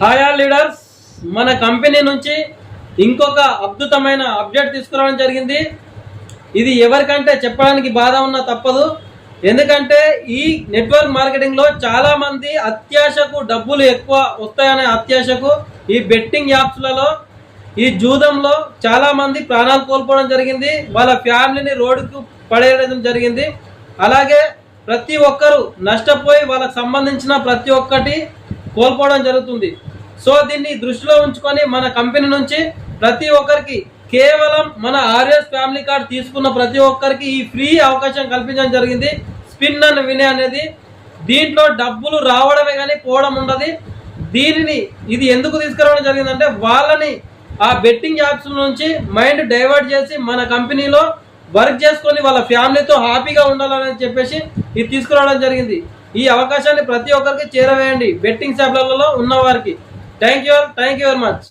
Hi all leaders మన company నుంచి ఇంకొక అద్భుతమైన అప్డేట్ తీసుకురావడం జరిగింది. ఇది ఎవరికంటే చెప్పడానికి బాధ ఉన్నా తప్పదు. ఎందుకంటే ఈ నెట్వర్క్ మార్కెటింగ్లో చాలామంది అత్యాశకు డబ్బులు ఎక్కువ వస్తాయనే అత్యాశకు ఈ బెట్టింగ్ యాప్స్లలో ఈ జూదంలో చాలామంది ప్రాణాలు కోల్పోవడం జరిగింది. వాళ్ళ ఫ్యామిలీని రోడ్డుకు పడేయడం జరిగింది. అలాగే ప్రతి ఒక్కరు నష్టపోయి వాళ్ళకు సంబంధించిన ప్రతి ఒక్కటి కోల్పోవడం జరుగుతుంది. సో దీన్ని దృష్టిలో ఉంచుకొని మన కంపెనీ నుంచి ప్రతి ఒక్కరికి కేవలం మన ఆర్ఎస్ ఫ్యామిలీ కార్డ్ తీసుకున్న ప్రతి ఒక్కరికి ఈ ఫ్రీ అవకాశం కల్పించడం జరిగింది. స్పిన్ అని వినే అనేది దీంట్లో డబ్బులు రావడమే కానీ పోవడం ఉండదు. దీనిని ఇది ఎందుకు తీసుకురావడం జరిగిందంటే వాళ్ళని ఆ బెట్టింగ్ యాప్స్ నుంచి మైండ్ డైవర్ట్ చేసి మన కంపెనీలో వర్క్ చేసుకొని వాళ్ళ ఫ్యామిలీతో హ్యాపీగా ఉండాలని చెప్పేసి ఇది తీసుకురావడం జరిగింది. ఈ అవకాశాన్ని ప్రతి ఒక్కరికి చేరవేయండి. బెట్టింగ్ షాప్లలో ఉన్న వారికి thank you thank you very much